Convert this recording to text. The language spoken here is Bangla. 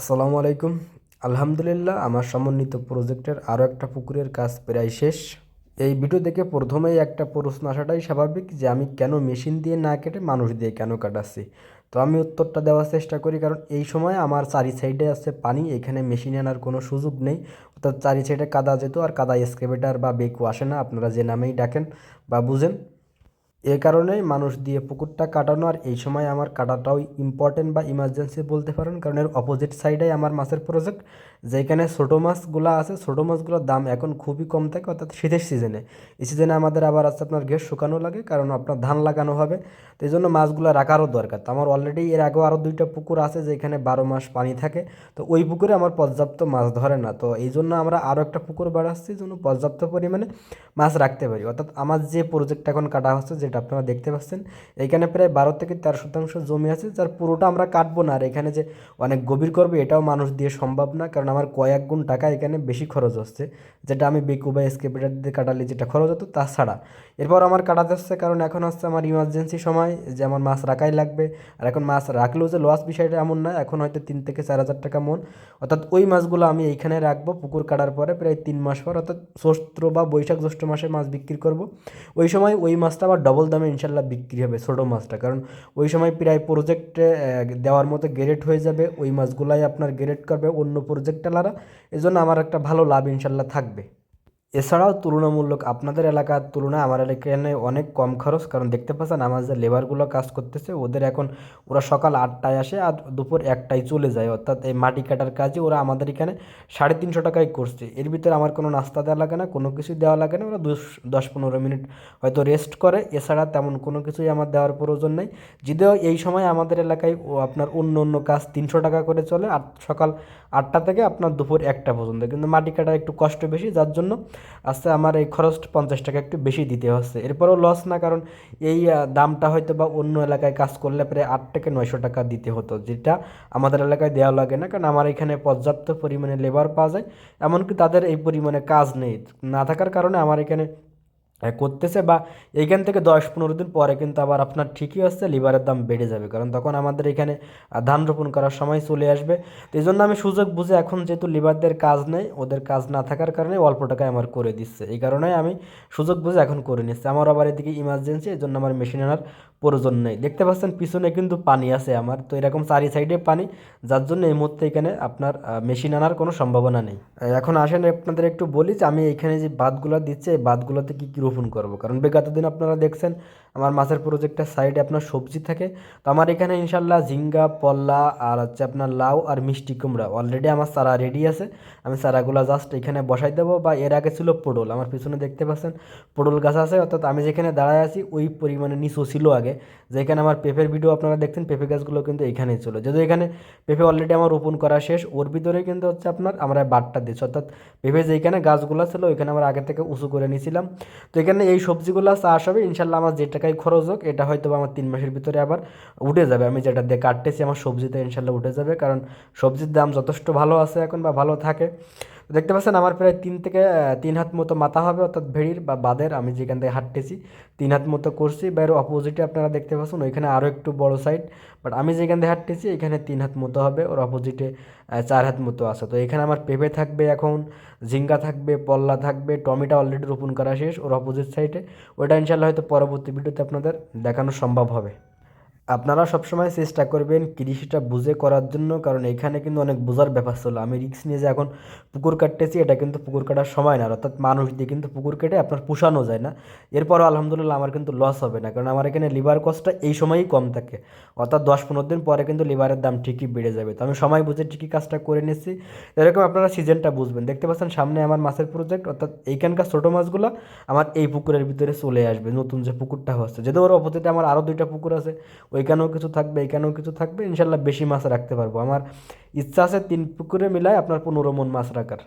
আসসালামু আলাইকুম। আলহামদুলিল্লাহ, আমার সমন্বিত প্রজেক্টের আরও একটা পুকুরের কাজ প্রায় শেষ। এই ভিডিও দেখে প্রথমেই একটা প্রশ্ন আসাটাই স্বাভাবিক যে আমি কেন মেশিন দিয়ে না কেটে মানুষ দিয়ে কেন কাটাচ্ছি? তো আমি উত্তরটা দেওয়ার চেষ্টা করি, কারণ এই সময় আমার চারি সাইডে আছে পানি, এখানে মেশিন আনার কোনো সুযোগ নেই। অর্থাৎ চারি সাইডে কাদা যেত আর কাদা এক্সকেভেটার বা বেকু আসে না, আপনারা যে নামেই ডাকেন বা বুঝেন। এ কারণেই মানুষ দিয়ে পুকুরটা কাটানো আর এই সময় আমার কাটাটাও ইম্পর্টেন্ট বা ইমার্জেন্সি বলতে পারেন, কারণ এর অপোজিট সাইডে আমার মাছের প্রজেক্ট যেখানে ছোটো মাছগুলো আছে, ছোটো মাছগুলোর দাম এখন খুবই কম থাকে, অর্থাৎ শীতের সিজনে এই সিজনে আমাদের আবার আছে আপনার গ্যাস শুকানো লাগে, কারণ আপনার ধান লাগানো হবে, তো এই জন্য মাছগুলো রাখারও দরকার। তো আমার অলরেডি এর আগেও আরও দুইটা পুকুর আছে, যেখানে বারো মাস পানি থাকে, তো ওই পুকুরে আমার পর্যাপ্ত মাছ ধরে না। তো এই জন্য আমরা আরও একটা পুকুর বাড়াচ্ছি যেন পর্যাপ্ত পরিমাণে মাছ রাখতে পারি। অর্থাৎ আমার যে প্রজেক্ট এখন কাটা হচ্ছে, যেটা আপনারা দেখতে পাচ্ছেন, এখানে প্রায় বারো থেকে তেরো শতাংশ জমি আছে, যার পুরোটা আমরা কাটবো না। আর এখানে যে অনেক গভীর করবে, এটাও মানুষ দিয়ে সম্ভব না, কারণ আমার কয়েক গুণ টাকা এখানে বেশি খরচ হচ্ছে। যেটা আমি বেকু বা স্কেপেটার দিয়ে কাটালে যেটা খরচ হতো তাছাড়া এরপর আমার কাটাতে হচ্ছে কারণ এখন হচ্ছে আমার ইমার্জেন্সি সময়, যে আমার মাছ রাখাই লাগবে। আর এখন মাছ রাখলেও যে লস বিষয়টা এমন না, এখন হয়তো তিন থেকে চার হাজার টাকা মন। অর্থাৎ ওই মাছগুলো আমি এইখানে রাখব, পুকুর কাটার পরে প্রায় তিন মাস পর, অর্থাৎ চৈত্র বা বৈশাখ জ্যৈষ্ঠ মাসে মাছ বিক্রি করব। ওই সময় ওই মাছটা আবার ডবল দামে ইনশাল্লাহ বিক্রি হবে ছোটো মাছটা। কারণ ওই সময় প্রায় প্রজেক্টে দেওয়ার মতো গ্রেড হয়ে যাবে, ওই মাছগুলাই আপনার গ্রেড করবে অন্য প্রজেক্টালারা এই জন্য আমার একটা ভালো লাভ ইনশাল্লাহ থাকবে। এছাড়াও তুলনামূলক আপনাদের এলাকার তুলনায় আমার এলাকায় অনেক কম খরচ, কারণ দেখতে পাচ্ছেন আমার যে লেবারগুলো কাজ করতেছে, ওদের এখন ওরা সকাল আটটায় আসে আর দুপুর একটায় চলে যায়। অর্থাৎ এই মাটি কাটার কাজে ওরা আমাদের এখানে সাড়ে তিনশো টাকায় করছে। এর ভিতরে আমার কোনো নাস্তা দেওয়া লাগে না, কোনো কিছু দেওয়া লাগে না, ওরা দশ পনেরো মিনিট হয়তো রেস্ট করে। এছাড়া তেমন কোনো কিছুই আমার দেওয়ার প্রয়োজন নেই। যদিও এই সময় আমাদের এলাকায় ও আপনার অন্য অন্য কাজ তিনশো টাকা করে চলে, আর সকাল আটটা থেকে আপনার দুপুর একটা পর্যন্ত। কিন্তু মাটি কাটা একটু কষ্ট বেশি, যার জন্য আস্তে আমার এই খরচ পঞ্চাশ টাকা একটু বেশি দিতে হচ্ছে। এরপরও লস না, কারণ এই দামটা হয়তো বা অন্য এলাকায় কাজ করলে প্রায় আট থেকে নয়শো টাকা দিতে হতো, যেটা আমাদের এলাকায় দেওয়া লাগে না, কারণ আমার এখানে পর্যাপ্ত পরিমাণে লেবার পাওয়া যায়, এমনকি তাদের এই পরিমাণে কাজ নেই। না থাকার কারণে আমার এখানে করতেছে বা এইখান থেকে দশ পনেরো দিন পরে কিন্তু আবার আপনার ঠিকই হচ্ছে, লিভারের দাম বেড়ে যাবে। কারণ তখন আমাদের এখানে ধান রোপণ করার সময় চলে আসবে। তো এই জন্য আমি সুযোগ বুঝে এখন যেহেতু লিভারদের কাজ নেই, ওদের কাজ না থাকার কারণে অল্প টাকায় আমার করে দিচ্ছে। এই কারণে আমি সুযোগ বুঝে এখন করে নিচ্ছি। আমার আবার এদিকে ইমার্জেন্সি এই জন্য আমার মেশিন আনার প্রয়োজন নেই। দেখতে পাচ্ছেন পিছনে কিন্তু পানি আছে আমার। তো এরকম চারি সাইডে পানি, যার জন্য এই মুহূর্তে এখানে আপনার মেশিন আনার কোনো সম্ভাবনা নেই। এখন আসেন আপনাদের একটু বলি যে আমি এখানে যে বাদগুলো দিচ্ছে, এই বাদগুলোতে কী কী রোপণ করব। কারণ বিগত দিন আপনারা দেখছেন, আমার মাছের প্রজেক্টের সাইডে আপনার সবজি থাকে। তো আমার এখানে ইনশাল্লাহ ঝিঙ্গা, পল্লা আর হচ্ছে আপনার লাউ আর মিষ্টি কুমড়া অলরেডি আমার চারা রেডি আছে। আমি চারাগুলো জাস্ট এখানে বসাই দেবো বা এর আগে ছিল পোডল আমার পিছনে দেখতে পাচ্ছেন পোডল গাছ আছে। অর্থাৎ আমি যেখানে দাঁড়ায় আছি, ওই পরিমাণে নিচু ছিল আগে। যেখানে আমার পেঁপের ভিডিও আপনারা দেখছেন, পেঁপে গাছগুলো কিন্তু এখানেই ছিল। যদি এখানে পেঁপে অলরেডি আমার রোপণ করা শেষ, ওর ভিতরে কিন্তু হচ্ছে আপনার আমরা বাটটা দিচ্ছি অর্থাৎ পেঁপে যেখানে গাছগুলো ছিল, ওইখানে আমরা আগে থেকে উঁচু করে নিয়েছিলাম। তো এখানে এই সবজিগুলো চাষ হবে, ইনশাল্লাহ আমার যে টাকায় খরচ হোক, এটা হয়তো আমার তিন মাসের ভিতরে আবার উঠে যাবে। আমি যেটা দিয়ে কাটতেছি, আমার সবজিতে ইনশাল্লাহ উঠে যাবে। কারণ সবজির দাম যথেষ্ট ভালো আছে এখন বা ভালো থাকে। দেখতে পাচ্ছেন আমার প্রায় তিন থেকে তিন হাত মতো মাথা হবে অর্থাৎ ভেড়ির বা বাদের, আমি যেখান থেকে হাঁটতেছি, তিন হাত মতো করছি, বা এর অপোজিটে আপনারা দেখতে পাচ্ছেন, ওইখানে আরও একটু বড় সাইড বাট আমি যেখান থেকে হাঁটতেছি, এখানে তিন হাত মতো হবে, ওর অপোজিটে চার হাত মতো আছে। তো এখানে আমার পেঁপে থাকবে এখন, ঝিঙ্গা থাকবে, পল্লা থাকবে, টমেটো অলরেডি রোপণ করা শেষ, ওর অপোজিট সাইডে ওইটা ইনশাল্লাহ হয়তো পরবর্তী ভিডিওতে আপনাদের দেখানো সম্ভব হবে। আপনারা সবসময় চেষ্টা করবেন কৃষিটা বুঝে করার জন্য, কারণ এখানে কিন্তু অনেক বোঝার ব্যাপার ছিল। আমি রিক্স নিয়ে যে এখন পুকুর কাটতেছি, এটা কিন্তু পুকুর কাটার সময় না। অর্থাৎ মানুষ দিয়ে কিন্তু পুকুর কেটে আপনার পোষানো যায় না। এরপরও আলহামদুলিল্লাহ আমার কিন্তু লস হবে না, কারণ আমার এখানে লিভার কস্টটা এই সময়ই কম থাকে। অর্থাৎ দশ পনেরো দিন পরে কিন্তু লিভারের দাম ঠিকই বেড়ে যাবে। তো আমি সময় বুঝে ঠিকই কাজটা করে নিচ্ছি এরকম আপনারা সিজনটা বুঝবেন। দেখতে পাচ্ছেন সামনে আমার মাছের প্রজেক্ট অর্থাৎ এইখানকার ছোটো মাছগুলো আমার এই পুকুরের ভিতরে চলে আসবে, নতুন যে পুকুরটা হচ্ছে। যেহেতু ওর অপোজিটে আমার আরও দুইটা পুকুর আছে ওইখানেও কিছু থাকবে, এইখানেও কিছু থাকবে, ইনশাল্লাহ বেশি মাছ রাখতে পারব। আমার ইচ্ছা আছে তিন পুকুরে মিলায় আপনার পনেরো মন মাছ রাখার।